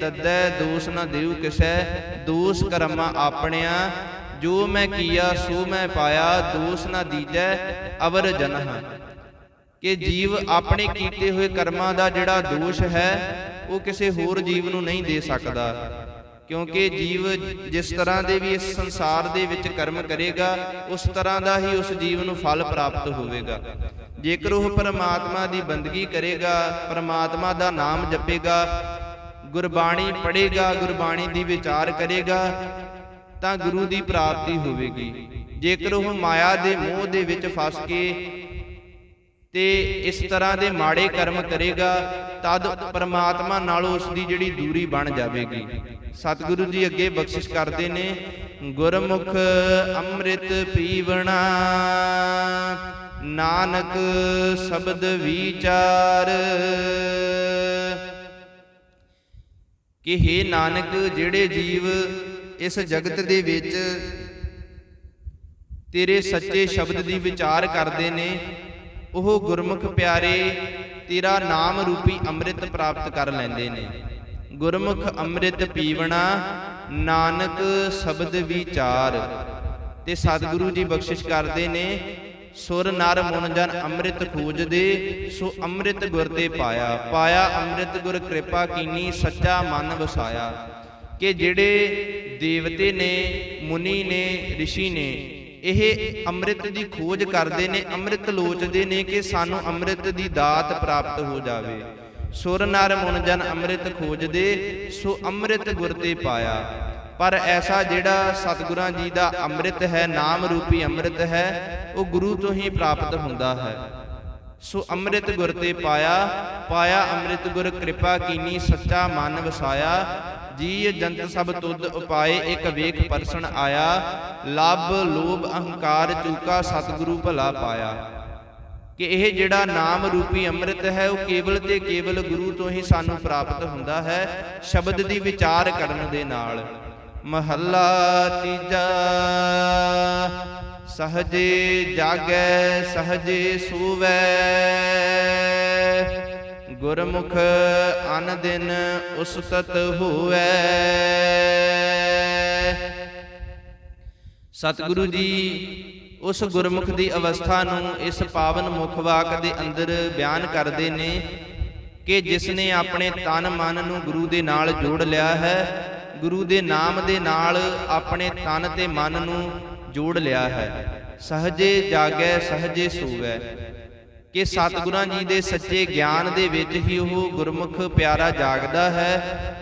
ਦੱਦੈ ਦੋਸ ਨਾ ਦੇਉ ਕਿਸੈ, ਦੋਸ ਕਰਮਾ ਆਪਣਿਆ। ਜੋ ਮੈਂ ਕੀਆ, ਸੋ ਮੈਂ ਪਾਇਆ, ਦੋਸ ਨਾ ਦੀਜੈ, ਅਵਰ ਜਨਹ। ਕਿ ਜੀਵ ਆਪਣੇ ਕੀਤੇ ਹੋਏ ਕਰਮਾਂ ਦਾ ਜਿਹੜਾ ਦੋਸ਼ ਹੈ, ਉਹ ਕਿਸੇ ਹੋਰ ਜੀਵ ਨੂੰ ਨਹੀਂ ਦੇ ਸਕਦਾ। ਕਿਉਂਕਿ ਜੀਵ ਜਿਸ ਤਰ੍ਹਾਂ ਦੇ ਵੀ ਇਸ ਸੰਸਾਰ ਦੇ ਵਿੱਚ ਕਰਮ ਕਰੇਗਾ, ਉਸ ਤਰ੍ਹਾਂ ਦਾ ਹੀ ਉਸ ਜੀਵ ਨੂੰ ਫਲ ਪ੍ਰਾਪਤ ਹੋਵੇਗਾ। ਜੇਕਰ ਉਹ ਪਰਮਾਤਮਾ ਦੀ ਬੰਦਗੀ ਕਰੇਗਾ, ਪਰਮਾਤਮਾ ਦਾ ਨਾਮ ਜਪੇਗਾ ਗੁਰਬਾਣੀ ਪੜ੍ਹੇਗਾ, ਗੁਰਬਾਣੀ ਦੀ ਵਿਚਾਰ ਕਰੇਗਾ, ਤਾਂ ਗੁਰੂ ਦੀ ਪ੍ਰਾਪਤੀ ਹੋਵੇਗੀ। ਜੇਕਰ ਉਹ ਮਾਇਆ ਦੇ ਮੋਹ ਦੇ ਵਿੱਚ ਫਸ ਕੇ ਤੇ ਇਸ ਤਰ੍ਹਾਂ ਦੇ ਮਾੜੇ ਕਰਮ ਕਰੇਗਾ, ਤਦ ਪਰਮਾਤਮਾ ਨਾਲੋਂ ਉਸ ਦੀ ਜਿਹੜੀ ਦੂਰੀ ਬਣ ਜਾਵੇਗੀ। ਸਤਿਗੁਰੂ ਜੀ ਅੱਗੇ ਬਖਸ਼ਿਸ਼ ਕਰਦੇ ਨੇ, ਗੁਰਮੁਖ ਅੰਮ੍ਰਿਤ ਪੀਵਣਾ, ਨਾਨਕ ਸ਼ਬਦ ਵਿਚਾਰ। ਕਿ हे ਨਾਨਕ, ਜਿਹੜੇ ਜੀਵ ਇਸ ਜਗਤ ਦੇ ਵਿੱਚ ਤੇਰੇ ਸੱਚੇ ਸ਼ਬਦ ਦੀ ਵਿਚਾਰ ਕਰਦੇ ਨੇ, ਉਹ ਗੁਰਮੁਖ ਪਿਆਰੇ ਤੇਰਾ ਨਾਮ ਰੂਪੀ ਅੰਮ੍ਰਿਤ ਪ੍ਰਾਪਤ ਕਰ ਲੈਂਦੇ ਨੇ। ਗੁਰਮੁਖ ਅੰਮ੍ਰਿਤ ਪੀਵਣਾ ਨਾਨਕ ਸ਼ਬਦ ਵਿਚਾਰ। ਤੇ ਸਤਿਗੁਰੂ ਜੀ ਬਖਸ਼ਿਸ਼ ਕਰਦੇ ਨੇ ਸੁਰ ਨਰ ਮਨ ਜਨ ਅੰਮ੍ਰਿਤ ਖੋਜਦੇ, ਸੋ ਅੰਮ੍ਰਿਤ ਗੁਰ ਤੇ ਪਾਇਆ। ਪਾਇਆ ਅੰਮ੍ਰਿਤ ਗੁਰ ਕਿਰਪਾ ਕੀਨੀ, ਸੱਚਾ ਮਨ ਵਸਾਇਆ। ਕਿ ਜਿਹੜੇ ਦੇਵਤੇ ਨੇ, ਮੁਨੀ ਨੇ ઋષਿ ਨੇ, ਇਹ ਅੰਮ੍ਰਿਤ ਦੀ ਖੋਜ ਕਰਦੇ ਨੇ, ਅੰਮ੍ਰਿਤ ਲੋਚਦੇ ਨੇ ਕਿ ਸਾਨੂੰ ਅੰਮ੍ਰਿਤ ਦੀ ਦਾਤ ਪ੍ਰਾਪਤ ਹੋ ਜਾਵੇ। ਸੁਰ ਨਰ ਮਨ ਜਨ ਅੰਮ੍ਰਿਤ ਖੋਜਦੇ, ਸੋ ਅੰਮ੍ਰਿਤ ਗੁਰ ਤੇ ਪਾਇਆ। ਪਰ ਐਸਾ ਜਿਹੜਾ ਸਤਿਗੁਰਾਂ ਜੀ ਦਾ ਅੰਮ੍ਰਿਤ ਹੈ ਨਾਮ ਰੂਪੀ ਅੰਮ੍ਰਿਤ ਹੈ ਉਹ ਗੁਰੂ ਤੋਂ ਹੀ ਪ੍ਰਾਪਤ ਹੁੰਦਾ ਹੈ। ਸੋ ਅੰਮ੍ਰਿਤ ਗੁਰ ਤੇ ਪਾਇਆ ਪਾਇਆ ਅੰਮ੍ਰਿਤ ਗੁਰ ਕਿਰਪਾ ਕੀਨੀ ਸੱਚਾ ਮਨ ਵਸਾਇਆ। ਜੀ ਜੰਤ ਸਭ ਤੁਧ ਉਪਾਏ ਇੱਕ ਵੇਖ ਪਰਸਨ ਆਇਆ। ਲਬ ਲੋਭ ਅਹੰਕਾਰ ਚੂਕਾ ਸਤਿਗੁਰੂ ਭਲਾ ਪਾਇਆ। ਕਿ ਇਹ ਜਿਹੜਾ ਨਾਮ ਰੂਪੀ ਅੰਮ੍ਰਿਤ ਹੈ ਉਹ ਕੇਵਲ ਤੇ ਕੇਵਲ ਗੁਰੂ ਤੋਂ ਹੀ ਸਾਨੂੰ ਪ੍ਰਾਪਤ ਹੁੰਦਾ ਹੈ। ਸ਼ਬਦ ਦੀ ਵਿਚਾਰ ਕਰਨ ਦੇ ਨਾਲ ਮਹੱਲਾ ਤੀਜਾ, ਸਹਜੇ ਜਾਗੈ, ਸਹਜੇ ਸੂਵੈ। ਗੁਰਮੁਖ ਅਨ ਦਿਨ ਉਸਤਤ ਹੋਵੈ। ਸਤਿਗੁਰੂ ਜੀ, ਉਸ ਗੁਰਮੁਖ ਦੀ ਅਵਸਥਾ ਨੂੰ ਇਸ ਪਾਵਨ ਮੁਖ ਵਾਕ ਦੇ ਅੰਦਰ ਬਿਆਨ ਕਰਦੇ ਨੇ ਕਿ ਜਿਸ ਨੇ ਆਪਣੇ ਤਨ ਮਨ ਨੂੰ ਗੁਰੂ ਦੇ ਨਾਲ ਜੋੜ ਲਿਆ ਹੈ ਗੁਰੂ ਦੇ ਨਾਮ ਦੇ ਨਾਲ ਆਪਣੇ ਤਨ ਤੇ ਮਨ ਨੂੰ ਜੋੜ ਲਿਆ ਹੈ। ਸਹਜੇ ਜਾਗੈ, ਸਹਜੇ ਸੂਵੈ। ਕਿ ਸਤਿਗੁਰਾਂ ਜੀ ਦੇ ਸੱਚੇ ਗਿਆਨ ਦੇ ਵਿੱਚ ਹੀ ਉਹ ਗੁਰਮੁਖ ਪਿਆਰਾ ਜਾਗਦਾ ਹੈ